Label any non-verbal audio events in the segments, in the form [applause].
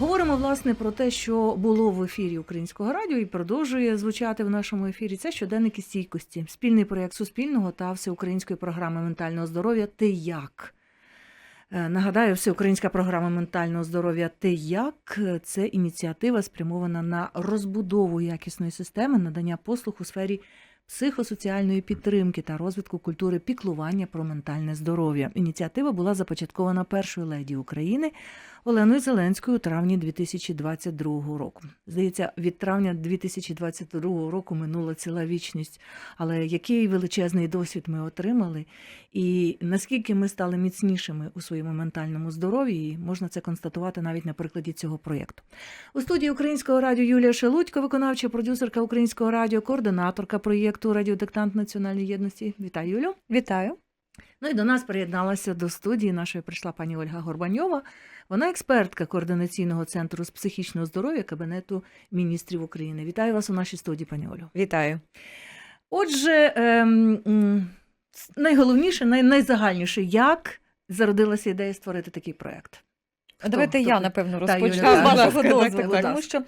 Говоримо власне про те, що було в ефірі українського радіо і продовжує звучати в нашому ефірі. Це щоденники стійкості, спільний проєкт Суспільного та всеукраїнської програми ментального здоров'я Ти як. Е, Нагадаю, всеукраїнська програма ментального здоров'я Ти як це ініціатива спрямована на розбудову якісної системи надання послуг у сфері психосоціальної підтримки та розвитку культури піклування про ментальне здоров'я. Ініціатива була започаткована першою леді України Оленою Зеленською у травні 2022 року. Здається, від травня 2022 року минула ціла вічність. Але який величезний досвід ми отримали, і наскільки ми стали міцнішими у своєму ментальному здоров'ї, можна це констатувати навіть на прикладі цього проєкту. У студії Українського радіо Юлія Шелудько, виконавча продюсерка Українського радіо, координаторка проєкту Радіодиктант Національної єдності. Вітаю, Юлю. Вітаю. Ну і до нас приєдналася до студії нашої прийшла пані Ольга Горбаньова. Вона експертка координаційного центру з психічного здоров'я Кабінету міністрів України. Вітаю вас у нашій студії, пані Олю. Вітаю. Отже, ем, найголовніше, най, найзагальніше, як зародилася ідея створити такий проект? Хто? Давайте Хто я, ви? напевно, розпочну з вашого дозволу, тому що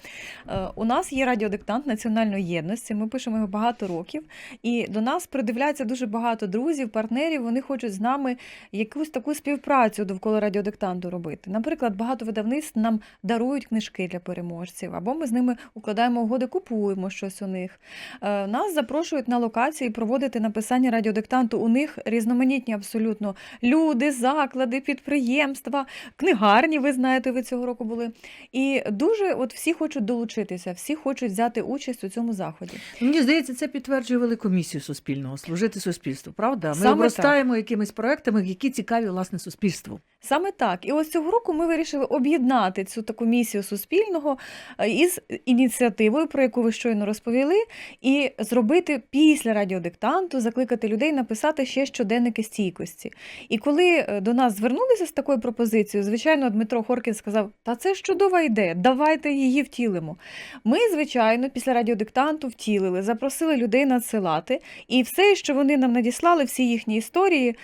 е, у нас є радіодиктант національної єдності. Ми пишемо його багато років, і до нас придивляється дуже багато друзів, партнерів. Вони хочуть з нами якусь таку співпрацю довкола радіодиктанту робити. Наприклад, багато видавництв нам дарують книжки для переможців, або ми з ними укладаємо угоди, купуємо щось у них. Е, Нас запрошують на локації проводити написання радіодиктанту. У них різноманітні абсолютно люди, заклади, підприємства, книгарні. Ви знаєте, ви цього року були. І дуже от всі хочуть долучитися, всі хочуть взяти участь у цьому заході. Мені здається, це підтверджує велику місію суспільного служити суспільству. Правда? Ми Саме обростаємо якимись проектами, які цікаві власне суспільству. Саме так. І ось цього року ми вирішили об'єднати цю таку місію суспільного е, із ініціативою, про яку ви щойно розповіли, і зробити після радіодиктанту, закликати людей написати ще щоденники стійкості. І коли е, до нас звернулися з такою пропозицією, звичайно, Дмитро Хоркін сказав: Та це ж чудова ідея, давайте її втілимо. Ми, звичайно, після радіодиктанту втілили, запросили людей надсилати, і все, що вони нам надіслали, всі їхні історії,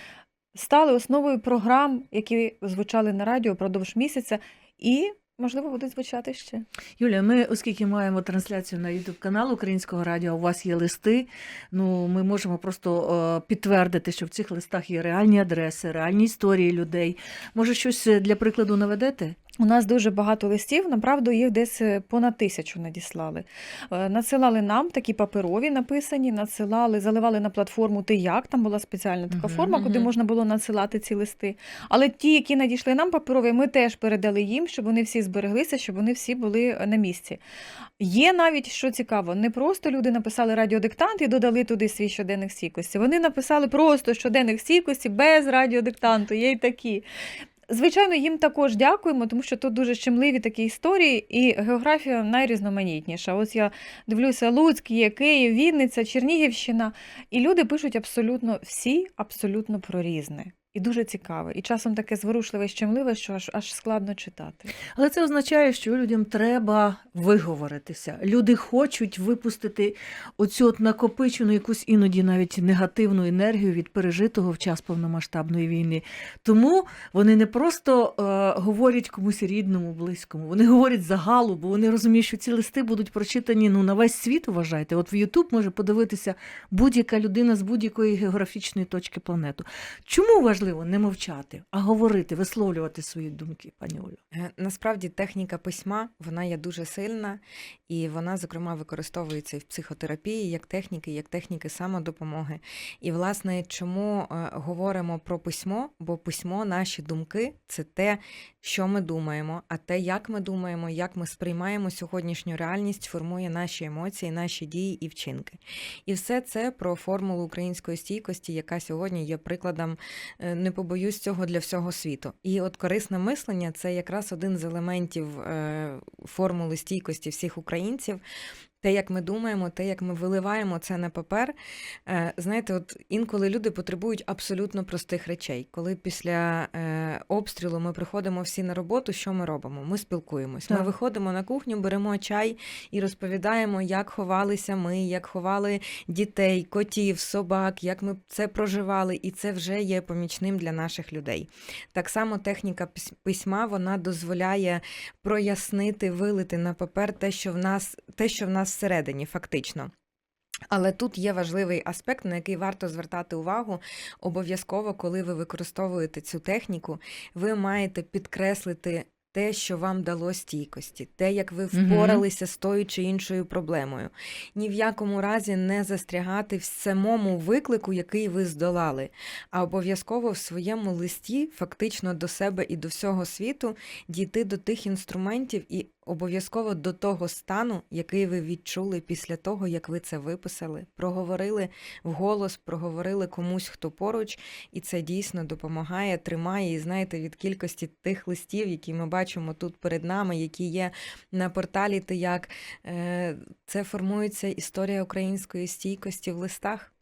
стали основою програм, які звучали на радіо впродовж місяця, і, можливо, будуть звучати ще. Юля, ми, оскільки маємо трансляцію на youtube канал Українського радіо, у вас є листи. Ну, ми можемо просто е, підтвердити, що в цих листах є реальні адреси, реальні історії людей. Може, щось е, для прикладу наведете? У нас дуже багато листів, направду їх десь е, понад тисячу надіслали. Е, Надсилали нам такі паперові написані, надсилали, заливали на платформу Ти як, там була спеціальна така Мгм, форма, куди можна було надсилати ці листи. Але ті, які надійшли нам паперові, ми теж передали їм, щоб вони всі збереглися, щоб вони всі були е, на місці. Є навіть, що цікаво, не просто люди написали радіодиктант і додали туди свій щоденник стійкості. Вони написали просто щоденник стійкості без радіодиктанту. Є й такі. Звичайно, їм також дякуємо, тому що тут дуже щемливі такі історії, і географія найрізноманітніша. Ось я дивлюся, Луцьк, є Київ, Вінниця, Чернігівщина. І люди пишуть абсолютно всі, абсолютно про різне. І дуже цікаве. І часом таке зворушливе і щемливе, що аж, аж складно читати. Але це означає, що людям треба виговоритися. Люди хочуть випустити оцю от накопичену якусь іноді навіть негативну енергію від пережитого в час повномасштабної війни. Тому вони не просто е, говорять комусь рідному, близькому, вони говорять загалу, бо вони розуміють, що ці листи будуть прочитані ну, на весь світ, вважайте. От в Ютуб може подивитися будь-яка людина з будь-якої географічної точки планету. Чому важливо не мовчати, а говорити, висловлювати свої думки, пані Олю? Е, Насправді техніка письма вона є дуже сильна, і вона, зокрема, використовується і в психотерапії як техніки, як техніки самодопомоги. І, власне, чому е, говоримо про письмо? Бо письмо, наші думки це те, що ми думаємо, а те, як ми думаємо, як ми сприймаємо сьогоднішню реальність, формує наші емоції, наші дії і вчинки. І все це про формулу української стійкості, яка сьогодні є прикладом, е, не побоюсь цього для всього світу. І от корисне мислення це якраз один з елементів е, формули стійкості всіх українців. Те, як ми думаємо, те, як ми виливаємо це на папер. Е, Знаєте, от інколи люди потребують абсолютно простих речей. Коли після е, обстрілу ми приходимо всі на роботу, що ми робимо? Ми спілкуємось. Ми виходимо на кухню, беремо чай і розповідаємо, як ховалися ми, як ховали дітей, котів, собак, як ми це проживали, і це вже є помічним для наших людей. Так само техніка письма вона дозволяє прояснити, вилити на папер те, що в нас, те, що в нас всередині, фактично. Але тут є важливий аспект, на який варто звертати увагу. Обов'язково, коли ви використовуєте цю техніку, ви маєте підкреслити те, що вам дало стійкості, те, як ви впоралися з тою чи іншою проблемою. Ні в якому разі не застрягати в самому виклику, який ви здолали, а обов'язково в своєму листі, фактично до себе і до всього світу, дійти до тих інструментів і обов'язково до того стану, який ви відчули після того, як ви це виписали, проговорили вголос, проговорили комусь, хто поруч, і це дійсно допомагає, тримає. І знаєте, від кількості тих листів, які ми бачимо тут перед нами, які є на порталі, ти як е, це формується історія української стійкості в листах.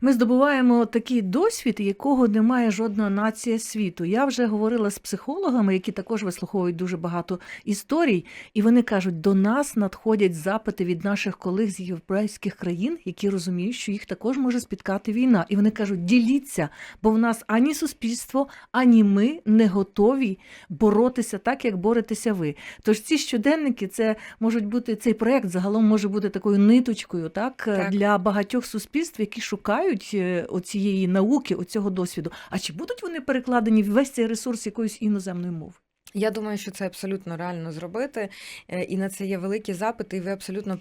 Ми здобуваємо такий досвід, якого немає жодна нація світу. Я вже говорила з психологами, які також вислуховують дуже багато історій, і вони кажуть, до нас надходять запити від наших колег з європейських країн, які розуміють, що їх також може спіткати війна. І вони кажуть, діліться, бо в нас ані суспільство, ані ми не готові боротися так, як боретеся ви. Тож ці щоденники, це можуть бути цей проект загалом може бути такою ниточкою, так, Так. для багатьох суспільств, які шукають е, оцієї науки, оцього досвіду. А чи будуть вони перекладені в весь цей ресурс якоїсь іноземної мови? Я думаю, що це абсолютно реально зробити, е, і на це є великі запити. І ви абсолютно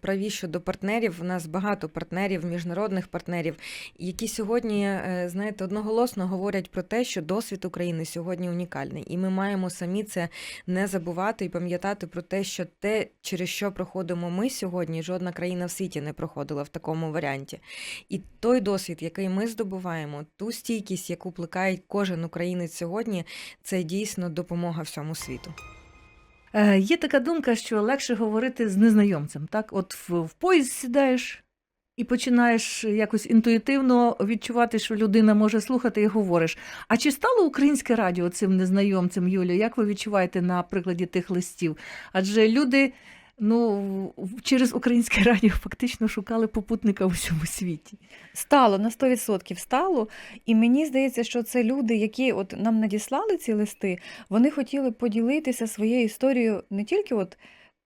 праві, щодо партнерів. У нас багато партнерів, міжнародних партнерів, які сьогодні, е, знаєте, одноголосно говорять про те, що досвід України сьогодні унікальний, і ми маємо самі це не забувати і пам'ятати про те, що те, через що проходимо ми сьогодні, жодна країна в світі не проходила в такому варіанті. І той досвід, який ми здобуваємо, ту стійкість, яку плекає кожен українець сьогодні, це дійсно допомога всьому світу. Е, є така думка, що легше говорити з незнайомцем. Так, от в, в поїзд сідаєш і починаєш якось інтуїтивно відчувати, що людина може слухати і говориш. А чи стало українське радіо цим незнайомцем, Юлія? Як ви відчуваєте на прикладі тих листів? Адже люди. Ну, через українське радіо фактично шукали попутника в усьому світі. Стало на 100% стало. І мені здається, що це люди, які от нам надіслали ці листи, вони хотіли поділитися своєю історією не тільки от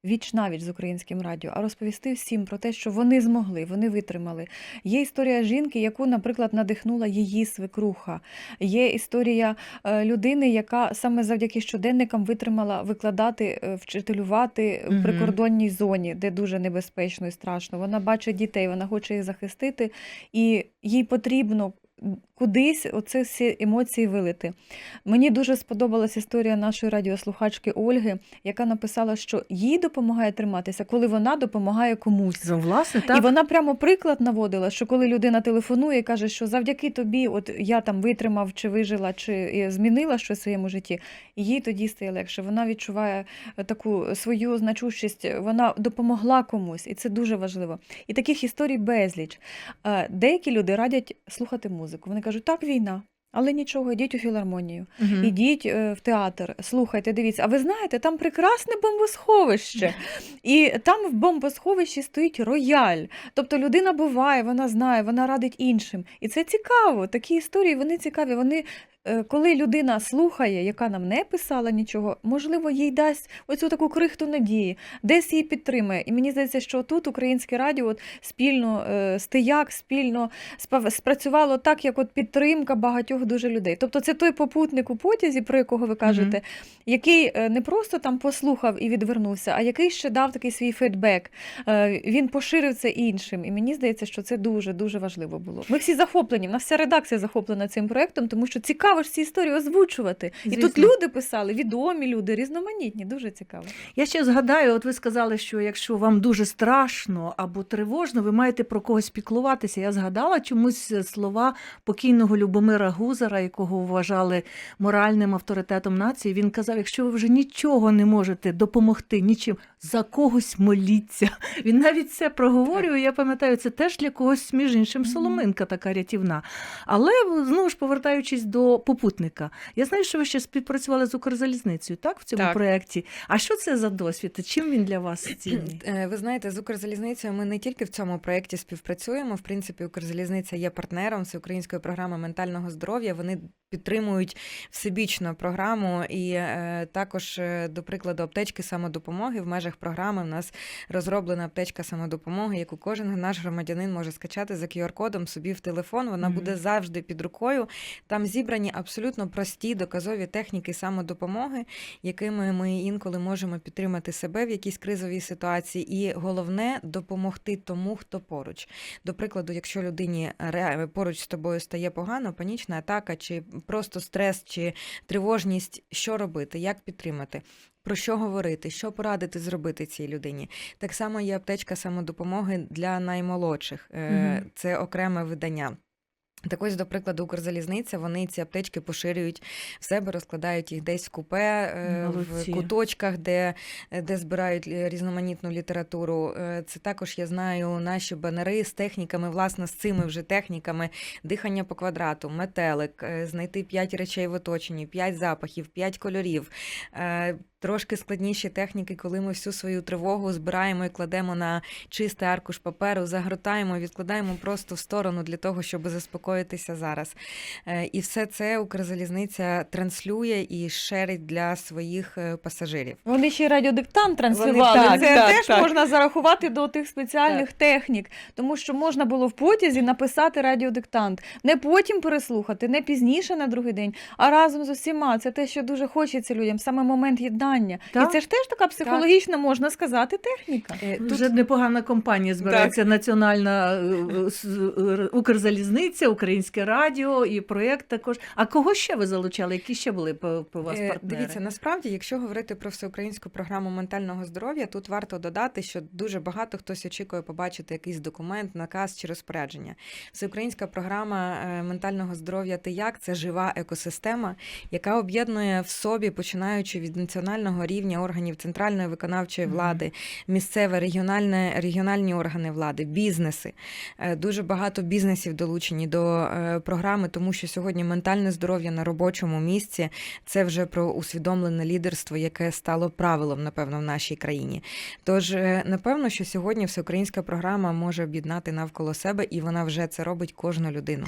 віч навіч з українським радіо, а розповісти всім про те, що вони змогли, вони витримали. Є історія жінки, яку, наприклад, надихнула її свекруха. Є історія е, людини, яка саме завдяки щоденникам витримала викладати, е, вчителювати в прикордонній зоні, де дуже небезпечно і страшно. Вона бачить дітей, вона хоче їх захистити, і їй потрібно кудись оце всі емоції вилити. Мені дуже сподобалась історія нашої радіослухачки Ольги, яка написала, що їй допомагає триматися, коли вона допомагає комусь. Ну, Власне, І вона прямо приклад наводила, що коли людина телефонує і каже, що завдяки тобі, от я там витримав, чи вижила, чи змінила щось в своєму житті, їй тоді стає легше. Вона відчуває таку свою значущість, вона допомогла комусь, і це дуже важливо. І таких історій безліч. Е, Деякі люди радять слухати музику. Вони кажуть, так, війна. Але нічого, йдіть у філармонію, Мгм. ідіть е, в театр, слухайте, дивіться. А ви знаєте, там прекрасне бомбосховище. І там в бомбосховищі стоїть рояль. Тобто людина буває, вона знає, вона радить іншим. І це цікаво. Такі історії вони цікаві. Вони, коли людина слухає, яка нам не писала нічого, можливо, їй дасть оцю таку крихту надії, десь її підтримає. І мені здається, що тут українське радіо от спільно е, стияк, спільно спрацювало так, як от підтримка багатьох дуже людей. Тобто, це той попутник у потязі, про якого ви кажете, який е, не просто там послухав і відвернувся, а який ще дав такий свій фідбек. Е, Він поширив це іншим. І мені здається, що це дуже дуже важливо було. Ми всі захоплені. в нас вся редакція захоплена цим проектом, тому що цікаво. Цікаво ж ці історії озвучувати. І тут люди писали, відомі люди, різноманітні, дуже цікаво. Я ще згадаю, от ви сказали, що якщо вам дуже страшно або тривожно, ви маєте про когось піклуватися. Я згадала чомусь слова покійного Любомира Гузара, якого вважали моральним авторитетом нації. Він казав: якщо ви вже нічого не можете допомогти нічим, за когось моліться. [laughs] Він навіть це проговорює. Я пам'ятаю, це теж для когось, між іншим, соломинка така рятівна. Але знову ж повертаючись до попутника, я знаю, що ви ще співпрацювали з Укрзалізницею, так, в цьому Так. проєкті. А що це за досвід? Чим він для вас [clears throat] цінний? Е, Ви знаєте, з Укрзалізницею ми не тільки в цьому проєкті співпрацюємо. В принципі, Укрзалізниця є партнером всеукраїнської програми ментального здоров'я. Вони підтримують всебічно програму, і е, також, е, до прикладу, аптечки самодопомоги в межах програми. В нас розроблена аптечка самодопомоги, яку кожен наш громадянин може скачати за QR-кодом собі в телефон. Вона Мгм. буде завжди під рукою. Там зібрані абсолютно прості доказові техніки самодопомоги, якими ми інколи можемо підтримати себе в якійсь кризовій ситуації, і головне допомогти тому, хто поруч. До прикладу, якщо людині поруч з тобою стає погано, панічна атака, чи просто стрес, чи тривожність, що робити, як підтримати. Про що говорити, що порадити зробити цій людині? Так само є аптечка самодопомоги для наймолодших. Е. Це окреме видання. Так ось, до прикладу, Укрзалізниця, вони ці аптечки поширюють в себе, розкладають їх десь в купе, е, Молодці. в куточках, де, де збирають різноманітну літературу. Е, Це також я знаю наші банери з техніками, власне, з цими вже техніками дихання по квадрату, метелик, е, знайти п'ять речей в оточенні, п'ять запахів, п'ять кольорів. Трошки складніші техніки, коли ми всю свою тривогу збираємо і кладемо на чистий аркуш паперу, загортаємо, відкладаємо просто в сторону для того, щоб заспокоїтися зараз. Е, І все це Укрзалізниця транслює і шерить для своїх е, пасажирів. Вони ще й радіодиктант транслювали. Вони- так, Це так, теж так. можна зарахувати до тих спеціальних технік, тому що можна було в потязі написати радіодиктант, не потім переслухати, не пізніше на другий день, а разом з усіма. Це те, що дуже хочеться людям, саме момент єднання. Так. І це ж теж така психологічна, можна сказати, техніка. Е, Тут вже непогана компанія збирається національна е, е, Укрзалізниця, Українське радіо і проєкт також. А кого ще ви залучали? Які ще були по, по вас партнери? Дивіться, насправді, якщо говорити про всеукраїнську програму ментального здоров'я, тут варто додати, що дуже багато хтось очікує побачити якийсь документ, наказ чи розпорядження. Всеукраїнська програма ментального здоров'я «Ти як» це жива екосистема, яка об'єднує в собі, починаючи від національного рівня органів центральної виконавчої влади, місцеве, регіональне, регіональні органи влади, бізнеси. Е, Дуже багато бізнесів долучені до е, програми, тому що сьогодні ментальне здоров'я на робочому місці це вже про усвідомлене лідерство, яке стало правилом, напевно, в нашій країні. Тож, е, напевно, що сьогодні всеукраїнська програма може об'єднати навколо себе, і вона вже це робить кожну людину.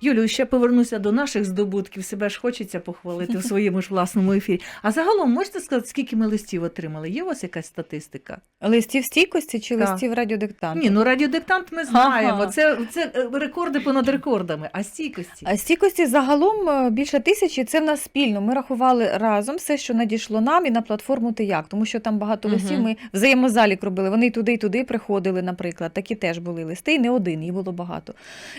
Юлю, ще повернуся до наших здобутків. Себе ж хочеться похвалити в своєму ж власному ефірі. А загалом можете сказати, скільки ми листів отримали? Є у вас якась статистика? Листів стійкості чи Так. листів радіодиктанту? Ні, ну радіодиктант ми знаємо. Ага. Це, це е, рекорди понад рекордами, а стійкості. А Стійкості загалом е, більше тисячі. Це в нас спільно. Ми рахували разом все, що надійшло нам і на платформу «Ти як», тому що там багато листів. Ми взаємозалік робили. Вони і туди, і туди приходили, наприклад. Такі теж були листи, і не один, їх було багато.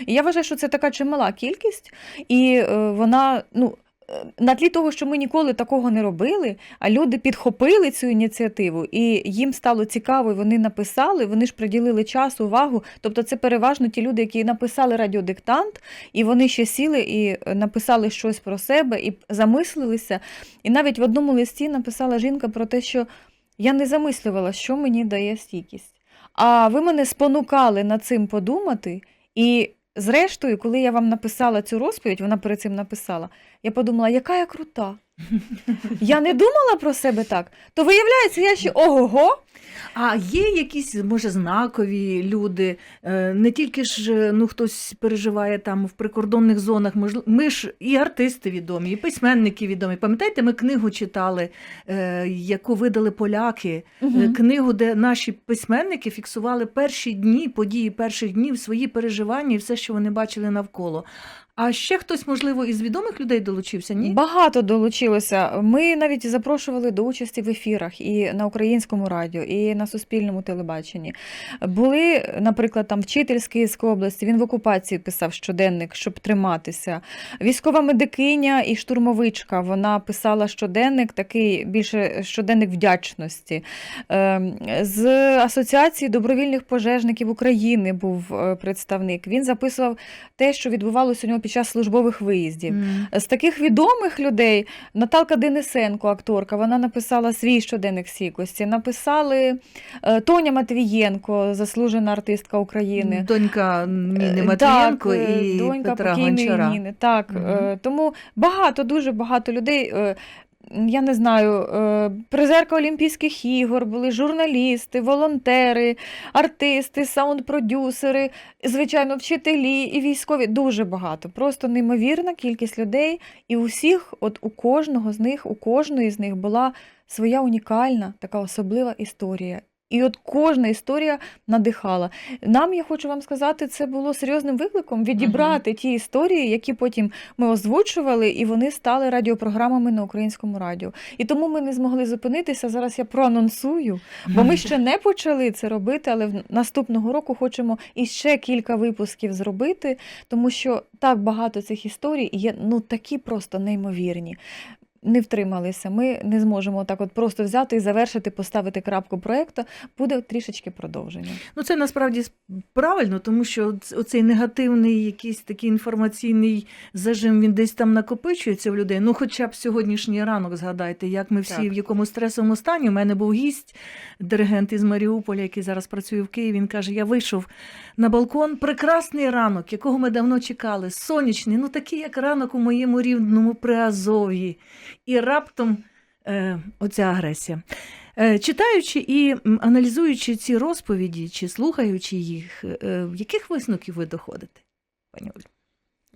І я вважаю, що це така чимала кількість, і е, вона, ну. е, На тлі того, що ми ніколи такого не робили, а люди підхопили цю ініціативу, і їм стало цікаво, і вони написали, вони ж приділили час, увагу. Тобто, це переважно ті люди, які написали радіодиктант, і вони ще сіли і е, написали щось про себе, і замислилися. І навіть в одному листі написала жінка про те, що я не замислювала, що мені дає стійкість. А ви мене спонукали над цим подумати. І зрештою, коли я вам написала цю розповідь, вона перед цим написала, я подумала, яка я крута. Я не думала про себе так. То виявляється, я ще ого-го. А є якісь, може, знакові люди, е, не тільки ж е, ну, хтось переживає там в прикордонних зонах, ми ж і артисти відомі, і письменники відомі. Пам'ятаєте, ми книгу читали, е, яку видали поляки, е, книгу, де наші письменники фіксували перші дні, події перших днів, свої переживання і все, що вони бачили навколо. А ще хтось, можливо, із відомих людей долучився? Ні? Багато долучилося. Ми навіть запрошували до участі в ефірах і на українському радіо, і на суспільному телебаченні. Були, наприклад, там вчитель з Київської області, він в окупації писав щоденник, щоб триматися. Військова медикиня і штурмовичка. Вона писала щоденник, такий більше щоденник вдячності. Ем, З Асоціації добровільних пожежників України був е, представник. Він записував те, що відбувалося у нього під час службових виїздів. Mm. З таких відомих людей Наталка Денисенко, акторка, вона написала свій щоденник сікості. Написали е, Тоня Матвієнко, заслужена артистка України. Донька Ніни Е, Матвієнко так, е, і донька Петра Гончара. Ніни. Так, Мгм. е, тому багато, дуже багато людей. Я не знаю, е, призерка Олімпійських ігор, були журналісти, волонтери, артисти, саунд-продюсери, звичайно, вчителі і військові. Дуже багато. Просто неймовірна кількість людей. І у всіх, от у кожного з них, у кожної з них була своя унікальна, така особлива історія. І от кожна історія надихала. Нам, я хочу вам сказати, це було серйозним викликом відібрати ті історії, які потім ми озвучували, і вони стали радіопрограмами на українському радіо. І тому ми не змогли зупинитися. Зараз я проанонсую, бо ми ще не почали це робити, але в наступного року хочемо іще кілька випусків зробити, тому що так багато цих історій є ну такі просто неймовірні. Не втрималися. Ми не зможемо так от просто взяти і завершити, поставити крапку проекту. Буде трішечки продовження. Ну, це насправді правильно, тому що оцей негативний якийсь такий інформаційний зажим, він десь там накопичується в людей. Ну, хоча б сьогоднішній ранок згадайте, як ми всі Так. в якому стресовому стані. У мене був гість, диригент із Маріуполя, який зараз працює в Києві. Він каже: Я вийшов на балкон. Прекрасний ранок, якого ми давно чекали. Сонячний, ну такий, як ранок у моєму рівному Приазов'ї. І раптом е, оця агресія. Е, Читаючи і аналізуючи ці розповіді чи слухаючи їх, е, в яких висновків ви доходите, пані Олю?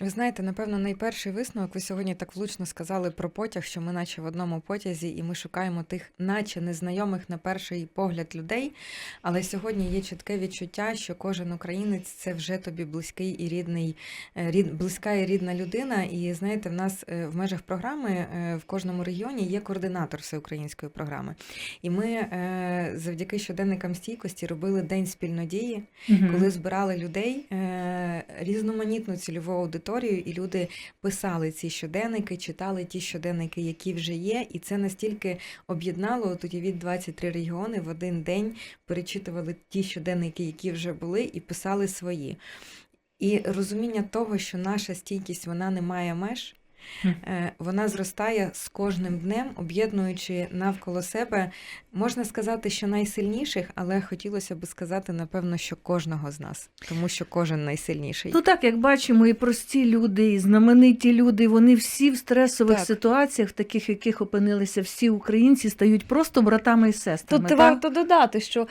Ви знаєте, напевно, найперший висновок, ви сьогодні так влучно сказали про потяг, що ми наче в одному потязі, і ми шукаємо тих, наче незнайомих на перший погляд людей. Але сьогодні є чітке відчуття, що кожен українець це вже тобі близький і рідний, е, рід, близька і рідна людина. І знаєте, в нас е, в межах програми е, в кожному регіоні є координатор всеукраїнської програми. І ми завдяки щоденникам стійкості робили день спільнодії коли збирали людей різноманітну цільову аудиторію, і люди писали ці щоденники, читали ті щоденники, які вже є, і це настільки об'єднало тоді від 23 регіони в один день перечитували ті щоденники, які вже були, і писали свої. І розуміння того, що наша стійкість вона не має меж. Е, Вона зростає з кожним днем, об'єднуючи навколо себе, можна сказати, що найсильніших, але хотілося б сказати, напевно, що кожного з нас, тому що кожен найсильніший. Ну так, як бачимо, і прості люди, і знамениті люди, вони всі в стресових Так. ситуаціях, в таких, яких опинилися всі українці, стають просто братами і сестрами. Тут так? варто додати, що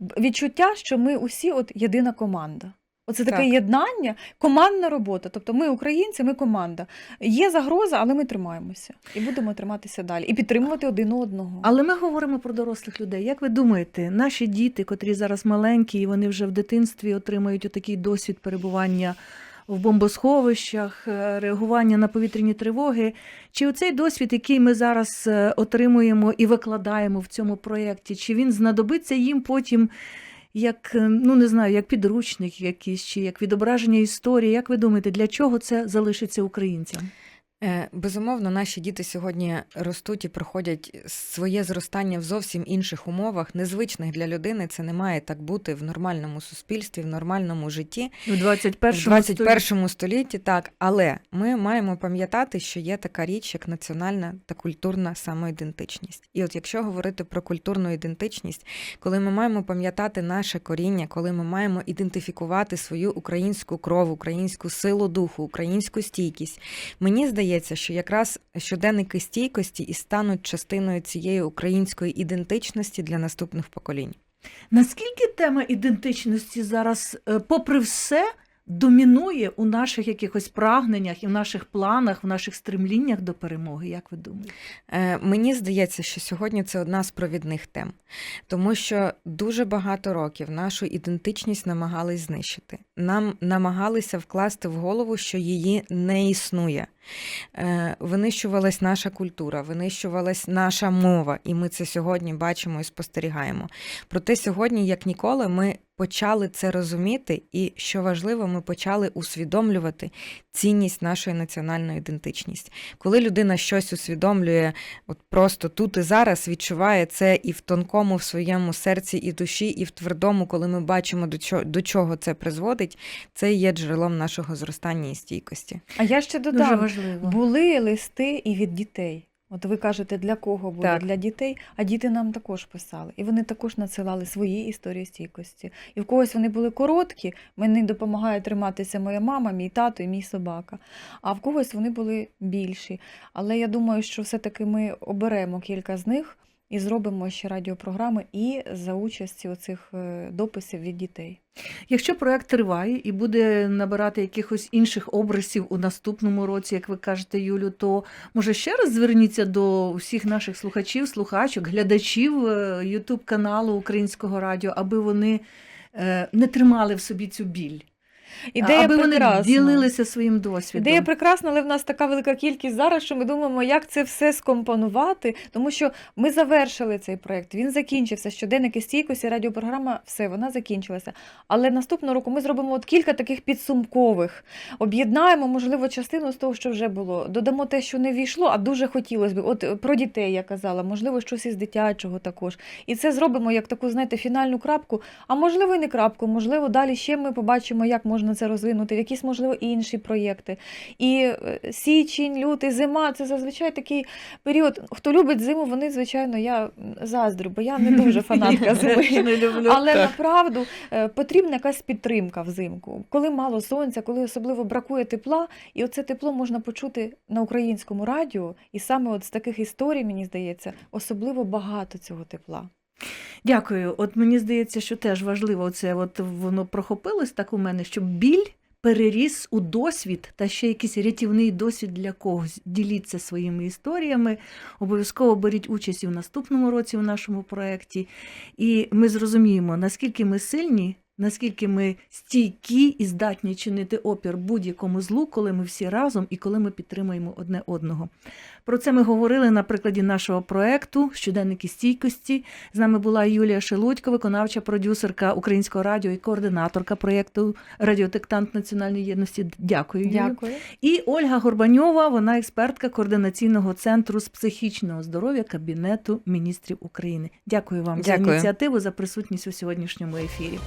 відчуття, що ми усі от єдина команда. Оце таке Так. єднання, командна робота. Тобто ми українці, ми команда. Є загроза, але ми тримаємося і будемо триматися далі. І підтримувати один одного. Але ми говоримо про дорослих людей. Як ви думаєте, наші діти, котрі зараз маленькі, і вони вже в дитинстві отримають отакий досвід перебування в бомбосховищах, е, реагування на повітряні тривоги, чи оцей досвід, який ми зараз е, отримуємо і викладаємо в цьому проєкті, чи він знадобиться їм потім? Як е, ну не знаю, як підручник якийсь, чи як відображення історії. Як ви думаєте, для чого це залишиться українцям? Е, Безумовно, наші діти сьогодні ростуть і проходять своє зростання в зовсім інших умовах, незвичних для людини. Це не має так бути в нормальному суспільстві, в нормальному житті. У 21 в 21 столітті, так, але ми маємо пам'ятати, що є така річ, як національна та культурна самоідентичність. І от якщо говорити про культурну ідентичність, коли ми маємо пам'ятати наше коріння, коли ми маємо ідентифікувати свою українську кров, українську силу духу, українську стійкість, мені здається, що якраз щоденники стійкості і стануть частиною цієї української ідентичності для наступних поколінь. Наскільки тема ідентичності зараз, е, попри все, домінує у наших якихось прагненнях і в наших планах, в наших стремліннях до перемоги. Як ви думаєте? Е, Мені здається, що сьогодні це одна з провідних тем, тому що дуже багато років нашу ідентичність намагались знищити. Нам намагалися вкласти в голову, що її не існує. Е, Винищувалась наша культура, винищувалась наша мова, і ми це сьогодні бачимо і спостерігаємо. Проте сьогодні, як ніколи, ми почали це розуміти, і що важливо, ми почали усвідомлювати цінність нашої національної ідентичності. Коли людина щось усвідомлює, от просто тут і зараз відчуває це і в тонкому в своєму серці і душі, і в твердому, коли ми бачимо до чого, до чого це призводить, це є джерелом нашого зростання і стійкості. А я ще Дуже важливо. були листи і від дітей. От ви кажете, для кого буде? Так. Для дітей, а діти нам також писали. І вони також надсилали свої історії стійкості. І в когось вони були короткі, мені допомагає триматися моя мама, мій тато і мій собака. А в когось вони були більші. Але я думаю, що все-таки ми оберемо кілька з них і зробимо ще радіопрограми і за участі оцих е, дописів від дітей. Якщо проект триває і буде набирати якихось інших образів у наступному році, як ви кажете, Юлю, то може ще раз зверніться до всіх наших слухачів, слухачок, глядачів Ютуб каналу Українського радіо, аби вони е, не тримали в собі цю біль, Ідея аби прекрасна. вони ділилися своїм досвідом. Ідея прекрасна, але в нас така велика кількість зараз, що ми думаємо, як це все скомпонувати, тому що ми завершили цей проект. Він закінчився. Щоденники стійкості, радіопрограма, все, вона закінчилася. Але наступного року ми зробимо от кілька таких підсумкових. Об'єднаємо, можливо, частину з того, що вже було. Додамо те, що не війшло, а дуже хотілося б. От е, про дітей я казала, можливо, щось із дитячого також. І це зробимо як таку, знаєте, фінальну крапку. А можливо, і не крапку. Можливо, далі ще ми побачимо, як можна це розвинути, якісь, можливо, інші проєкти. І е, січень, лютий, зима це зазвичай такий період. Хто любить зиму, вони, звичайно, я заздрю, бо я не дуже фанатка зими. Але направду е, потрібна якась підтримка взимку, коли мало сонця, коли особливо бракує тепла, і оце тепло можна почути на українському радіо. І саме от з таких історій, мені здається, особливо багато цього тепла. Дякую. От мені здається, що теж важливо це, от воно прохопилось так у мене, щоб біль переріс у досвід та ще якийсь рятівний досвід для когось. Діліться своїми історіями. Обов'язково беріть участь і в наступному році в нашому проєкті. І ми зрозуміємо, наскільки ми сильні. Наскільки ми стійкі і здатні чинити опір будь-якому злу, коли ми всі разом і коли ми підтримуємо одне одного. Про це ми говорили на прикладі нашого проекту Щоденники стійкості. З нами була Юлія Шелудько, виконавча продюсерка Українського радіо і координаторка проєкту Радіотектант Національної єдності. Дякую. Дякую. І Ольга Горбаньова, вона експертка координаційного центру з психічного здоров'я Кабінету міністрів України. Дякую вам за ініціативу, за присутність у сьогоднішньому ефірі.